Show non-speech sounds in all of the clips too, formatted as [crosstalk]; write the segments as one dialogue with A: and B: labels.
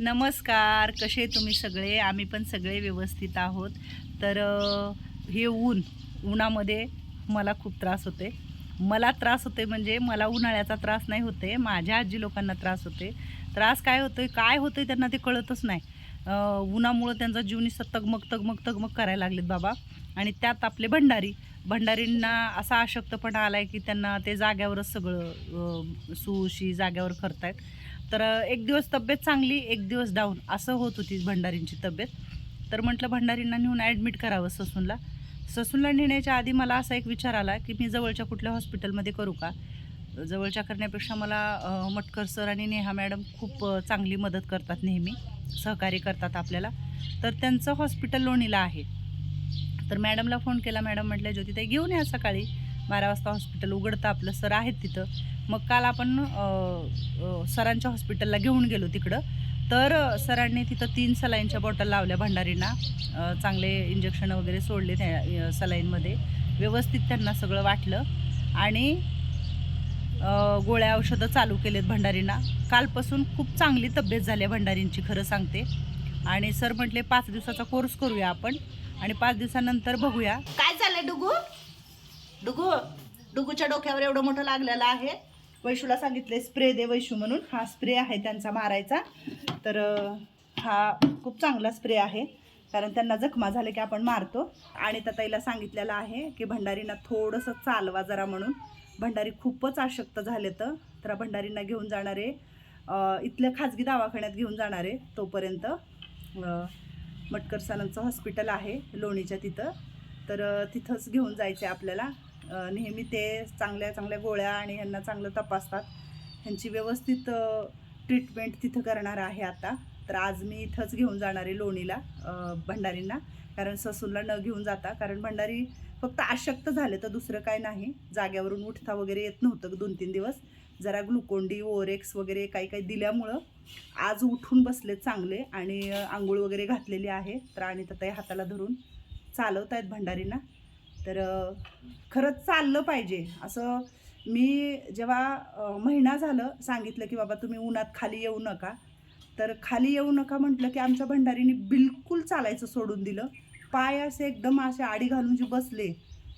A: नमस्कार कसे तुम्ही सगळे? आम्ही पण सगळे व्यवस्थित आहोत. तर हे ऊन उन्हामध्ये मला खूप त्रास होते मला त्रास होते म्हणजे मला उन्हाळ्याचा त्रास नाही होते माझ्या आजी लोकांना त्रास होते त्रास काय होतोय काय होतंय त्यांना ते कळतच नाही. उन्हामुळं त्यांचा जीव तगमग तगमग तगमग करायला लागलेत बाबा. आणि त्यात आपले भंडारी भंडारींना असा अशक्तपणा आला आहे की त्यांना ते जाग्यावरच सगळं सुशी जाग्यावर करतायत. तर एक दिवस तब्येत चांगली एक दिवस डाऊन असं होत होती भंडारींची तब्येत. तर म्हटलं भंडारींना नेऊन ॲडमिट करावं ससूनला. ससूनला नेण्याच्या आधी मला असा एक विचार आला की मी जवळच्या कुठल्या हॉस्पिटलमध्ये करू का? जवळच्या करण्यापेक्षा मला मटकर सर आणि नेहा मॅडम खूप चांगली मदत करतात नेहमी. सहकार्य करतात आपल्याला. तर त्यांचं हॉस्पिटल लोणीला आहे. तर मॅडमला फोन केला. मॅडम म्हटलं ज्योतिताई घेऊन या सकाळी. बारा वाजता हॉस्पिटल उघडतं आपलं. सर आहेत तिथं. मग काल आपण सरांच्या हॉस्पिटलला घेऊन गेलो तिकडं. तर सरांनी तिथं तीन सलाईनच्या बॉटल लावल्या भंडारींना. चांगले इंजेक्शन वगैरे सोडले त्या सलाईनमध्ये. व्यवस्थित त्यांना सगळं वाटलं. आणि गोळ्या औषधं चालू केलेत भंडारींना. कालपासून खूप चांगली तब्येत झाली आहे भंडारींची खरं सांगते. आणि सर म्हटले पाच दिवसाचा कोर्स करूया आपण आणि पाच दिवसानंतर बघूया. काय झालंय डुगू? डुगू? डुगूच्या डोक्यावर एवढं मोठं लागलेलं आहे? वैशूला सांगितले स्प्रे दे वैशू म्हणून. हा स्प्रे आहे त्यांचा मारायचा. तर हा खूप चांगला स्प्रे आहे. कारण त्यांना जखमा झाले की आपण मारतो. आणि ताईला सांगितलेलं आहे की भंडारींना थोडंसं चालवा जरा म्हणून. भंडारी खूपच आशक्त झाले तर भंडारींना घेऊन जाणारे आहे. इथल्या खाजगी दवाखान्यात घेऊन जाणारे तोपर्यंत. मटकर सरांचं हॉस्पिटल आहे लोणीच्या तिथं. तर तिथंच घेऊन जायचं आहे आपल्याला. नेहमी ते चांगल्या चांगल्या गोळ्या आणि ह्यांना चांगलं तपासतात. ह्यांची व्यवस्थित ट्रीटमेंट तिथं करणार आहे आता. तर आज मी इथंच घेऊन जाणार आहे लोणीला भंडारींना. कारण ससूनला न घेऊन जाता कारण भंडारी फक्त अशक्त झाले तर दुसरं काय नाही. जाग्यावरून उठता वगैरे येत नव्हतं दोन तीन दिवस. जरा ग्लुकोंडी ओरेक्स वगैरे काही काही दिल्यामुळं आज उठून बसले चांगले आणि आंघोळ वगैरे घातलेली आहे. तर आणि तर हाताला धरून चालवत आहेत भंडारींना. तर खरंच चाललं पाहिजे. असं मी जेव्हा महिना झालं सांगितलं की बाबा तुम्ही उन्हात खाली येऊ नका तर खाली येऊ नका म्हटलं की आमच्या भंडारीने बिलकुल चालायचं सोडून दिलं. पाय असे एकदम असे आडी घालून जे बसले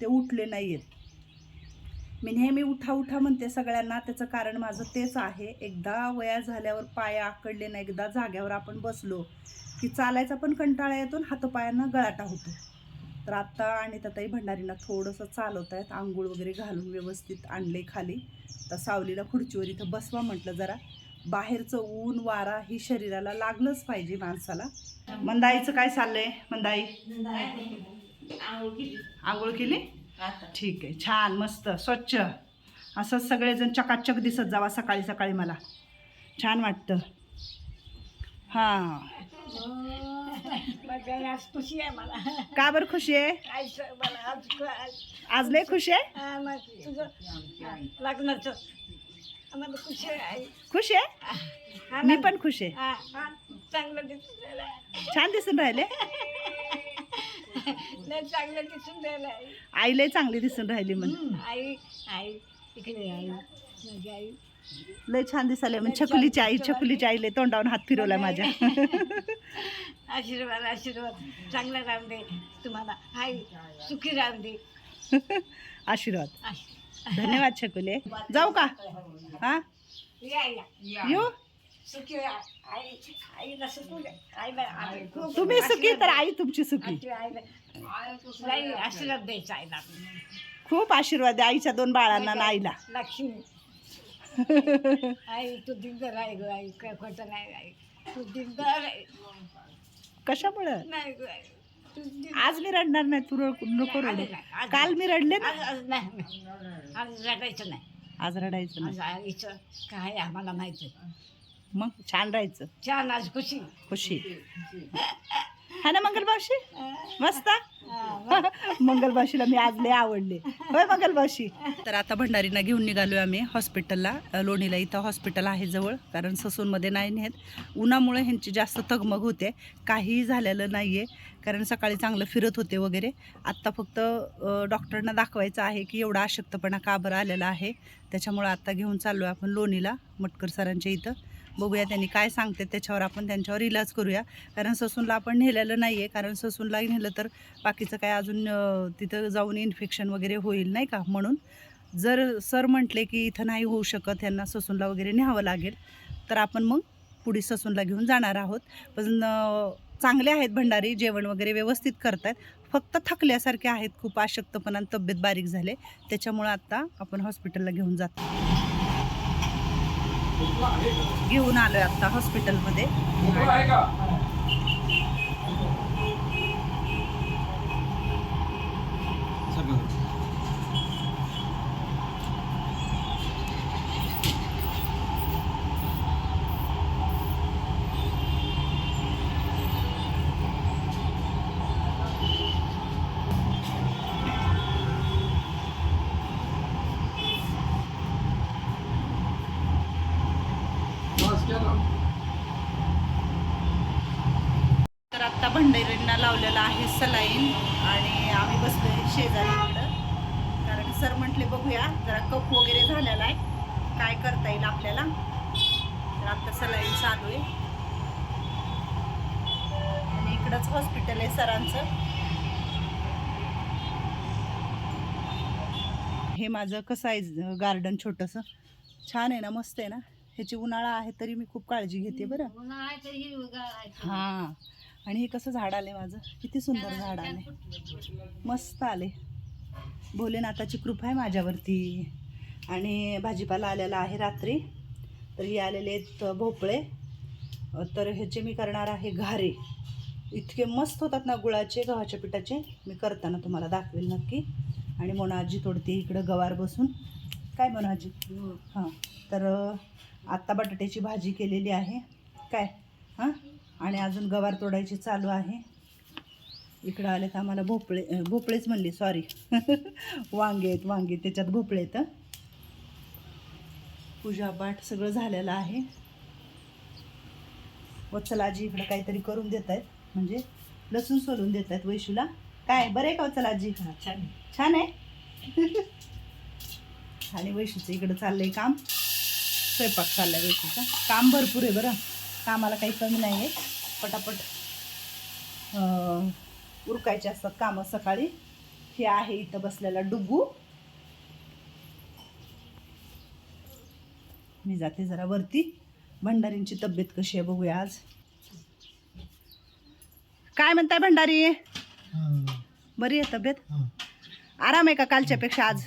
A: ते उठले नाही आहेत मी नेहमी उठा उठा म्हणते सगळ्यांना त्याचं कारण माझं तेच आहे. एकदा वया झाल्यावर पाय आकडले ना एकदा जाग्यावर आपण बसलो की चालायचा पण कंटाळा येतो आणि हातपायांना गळाटा होतो. तर आत्ता आणि ताई भंडारींना थोडंसं चालवत आहेत. आंघोळ वगैरे घालून व्यवस्थित आणले खाली. तर सावलीला खुर्चीवर इथं बसवा म्हटलं जरा. बाहेरचं ऊन वारा ही शरीराला लागलंच पाहिजे माणसाला. मंदाईचं काय चाललंय? मंदाई? आंघोळ केली? ठीक आहे. छान मस्त स्वच्छ. असं सगळेजण चकाचक दिसत जावा सकाळी सकाळी मला. छान वाटतं. हां.
B: आज खुशी आहे मला.
A: का बरं खुशी आहे?
B: काय स- मला आज आज-
A: आज लय खुशी आहे?
B: हा, मग तुझं लग्नाचं. आम्हाला खुशी आहे
A: खुश आहे?
B: हा
A: मी? पण खुश आहे.
B: हा, हा, चांगलं दिसून राहिलं
A: छान दिसून राहिले.
B: लय चांगलं दिसून राहिलं
A: आई लय चांगली दिसून राहिली म्हण.
B: आई आई इकडे आई. माझी आई.
A: लय छान दिसायला म्हण छकुलीची आई छकुलीची आई लय तोंडावून हात फिरवला माझ्या. [laughs]
B: आशीर्वाद आशीर्वाद. चांगला राहून दे तुम्हाला. आई सुखी राहून दे. [laughs]
A: आशीर्वाद. धन्यवाद छकुले. जाऊ का? हा?
B: या या.
A: येऊ?
B: सुखी. आई आईला आईला आई
A: तुम्ही सुखी तर. आई तुमची सुखी.
B: आईला आशीर्वाद द्यायचा आईला.
A: खूप आशीर्वाद आहे आईच्या दोन बाळांना आणि आईला.
B: लक्ष्मी. आई तू दिलदार आहे ग आई. काय खोटं नाही आई. तू दिलदार आहे
A: कशामुळं?
B: नाही ग आई. तू
A: आज मी रडणार नाही तू रड- नको रडू.
B: नाही, आज
A: काल मी रडले ना?
B: आज आज नाही नाही. आज रडायचं नाही.
A: आज रडायचं
B: आज
A: नाही
B: आईचं काय आम्हाला माहिती?
A: मग छान राहायचं.
B: छान आज खुशी.
A: खुशी. [laughs] हा ना मंगलबावशी मस्त?
B: हा,
A: मंगलबाशीला मी आज लय आवडले. होय मंगलबाशी तर आता भंडारीला घेऊन निघालोय आम्ही हॉस्पिटलला. लोणीला इथं हॉस्पिटल आहे जवळ कारण ससूनमध्ये नाही नेत. उन्हामुळे ह्यांची जास्त तगमग होते. काहीही झालेलं नाही आहे कारण सकाळी चांगलं फिरत होते वगैरे. आत्ता फक्त डॉक्टरना डॉक्टरांना दाखवायचं आहे की एवढा अशक्तपणा का बरं आलेला आहे. त्याच्यामुळं आत्ता घेऊन चाललो आहे आपण लोणीला मटकर सरांच्या इथं. बघूया त्यांनी काय सांगते. त्याच्यावर आपण त्यांच्यावर इलाज करूया. कारण ससूनला आपण नेलेलं नाही आहे कारण ससूनला नेलं तर बाकीचं काय अजून तिथं जाऊन इन्फेक्शन वगैरे होईल नाही का? म्हणून जर सर म्हटले की इथं नाही होऊ शकत यांना ससूनला वगैरे न्यावं लागेल. तर आपण मग पुढे ससूनला घेऊन जाणार आहोत. पण चांगले आहेत भंडारी जेवण वगैरे व्यवस्थित करतात फक्त थकल्यासारखे आहेत. खूप अशक्तपणा तब्येत बारीक झाले. त्याच्यामुळं आत्ता आपण हॉस्पिटलला घेऊन जातो. घेऊन आलोय आता हॉस्पिटलमध्ये भंडारींना लावलेला आहे सलाईन आणि आम्ही बसलोय शेजारी इकडं. कारण सर म्हटले बघूया जरा कप वगैरे झालेला आहे. काय करता येईल आपल्याला? तर आत्ता सलाईन चालू आहे. आणि इकडंच हॉस्पिटल आहे सरांचं. हे माझं कसं आहे गार्डन छोटंसं. छान आहे ना मस्त आहे ना. ह्याची उन्हाळा आहे तरी मी खूप काळजी घेते बरं. हां. आणि हे कसं झाड आले माझं? किती सुंदर झाड आले मस्त आले भोलेनाथाची कृपा आहे माझ्यावरती. आणि भाजीपाला आलेला आहे रात्री. तर हे आलेले आहेत भोपळे. तर ह्याचे मी करणार आहे घारे. इतके मस्त होतात ना गुळाचे गव्हाच्या पिठाचे. मी करताना तुम्हाला दाखवेल नक्की. आणि मोनाजी तोडते इकडं गवार बसून. काय मोनाजी हां. तर अ, आत्ता बटाट्याची भाजी केलेली आहे. काय? हां? आणि अजून गवार तोडायची चालू आहे. इकडं आले तर आम्हाला भोपळे भोपळेच म्हणले सॉरी [laughs] वांगे आहेत वांगे त्याच्यात भोपळे आहेत. पूजापाठ सगळं झालेलं आहे. वत्सलाजी इकडं काहीतरी करून देत आहेत म्हणजे लसूण सोलून देत आहेत वैशूला. काय बरं आहे का वत्सलाजी
B: छान
A: छान आहे? [laughs] आणि वैशूचं इकडं चाललंय काम. स्वयंपाक चाललाय वैशूचा. काम भरपूर आहे बरं. कामाला काही कमी नाही आहे पटापट उरकायचे असतात कामं सकाळी. हे आहे इथं बसलेला डुगू मी जाते जरा वरती. भंडारींची तब्येत कशी आहे बघूया आज. काय म्हणताय भंडारी? बरी आहे तब्येत? आराम आहे का कालच्यापेक्षा आज?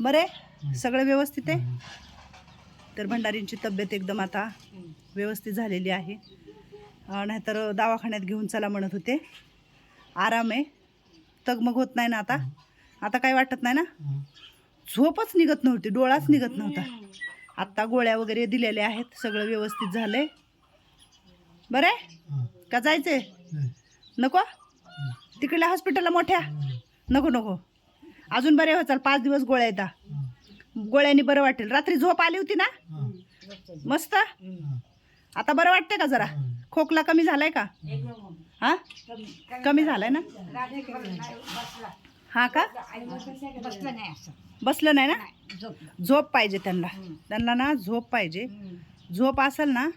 A: बरे? सगळं व्यवस्थित आहे? तर भंडारींची तब्येत एकदम आता व्यवस्थित झालेली आहे. नाहीतर दवाखान्यात घेऊन चला म्हणत होते. आराम आहे. तगमग होत नाही ना आता. आता काय वाटत नाही ना? झोपच निघत नव्हती डोळाच निघत नव्हता. आत्ता गोळ्या वगैरे दिलेल्या आहेत सगळं व्यवस्थित झालंय. बरं आहे? का जायचंय? नको? तिकडल्या हॉस्पिटलला मोठ्या? नको नको. अजून बरे हो चाल पाच दिवस गोळ्या येतात गोळ्यांनी बरं वाटेल. रात्री झोप आली होती ना? मस्त? आता बरं वाटतंय का जरा? खोकला कमी झालाय का? हा? कमी झालाय ना? हा का?
B: बसलं नाही
A: ना? झोप पाहिजे त्यांना. त्यांना ना झोप पाहिजे. झोप असेल ना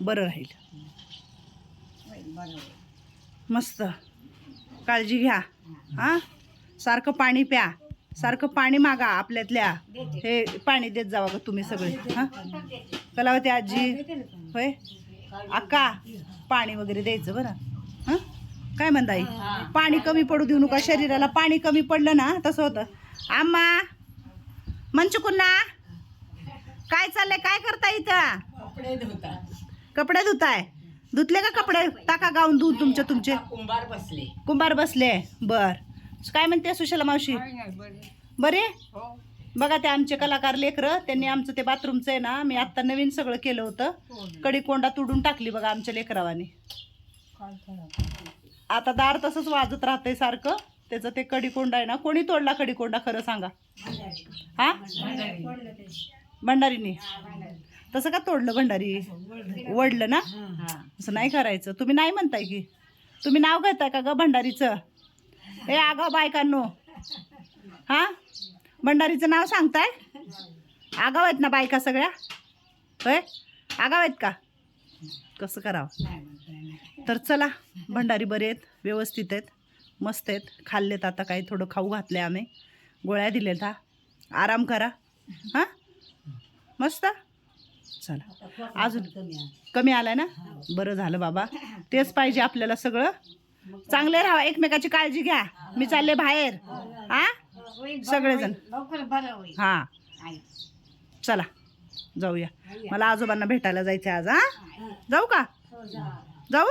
B: बरं
A: राहील. मस्त. काळजी घ्या. हा? सारखं पाणी प्या. सारखं पाणी मागा आपल्यातल्या. हे पाणी देत जावा ग तुम्ही सगळे. हा? कलावती आजी. होय? अक्का पाणी वगैरे द्यायचं बरं. हां? काय म्हणताई पाणी कमी पडू देऊ नका शरीराला. पाणी कमी पडलं ना तसं होतं. आम्हा मंचुकुन्ना काय चाललंय? काय करता इथं?
B: कपडे
A: धुताय? धुतले का कपडे? टाका गाऊन धुवून तुमचे तुमचे.
B: कुंभार बसले.
A: कुंभार बसले. बर. काय म्हणते सुशला मावशी? बरे
B: हो.
A: बघा ते आमचे कलाकार लेकरं त्यांनी आमचं ते बाथरूमचं आहे ना मी आत्ता नवीन सगळं केलं होतं. कडी कोंडा तुडून टाकली बघा आमच्या लेकरावाने. आता दार तसंच वाजत राहतंय सारखं. त्याचं ते कडी कोंडा आहे ना कोणी तोडला कडी कोंडा खरं सांगा? हा? भंडारीने. तसं का तोडलं भंडारी? वडलं ना? असं नाही करायचं. तुम्ही नाही म्हणताय की. तुम्ही नाव घेताय का ग भंडारीचं? हे आगाव बायकांनो. हा? भंडारीचं नाव सांगताय? आगाव आहेत ना बायका सगळ्या? होय? आगाव आहेत का? कसं करावं? तर चला भंडारी बरे आहेत व्यवस्थित आहेत मस्त आहेत. खाल्लेत आता काही थोडं खाऊ घातले आम्ही. गोळ्या दिलेत हा. आराम करा. हां? मस्त? चला. अजून कमी आलाय ना? बरं झालं बाबा. तेच पाहिजे आपल्याला सगळं. चांगले राहा एकमेकाची काळजी घ्या. मी चालले बाहेर. हा? सगळेजण. हा. चला जाऊया. मला आजोबांना भेटायला जायचं आज हा? जाऊ का? जाऊ?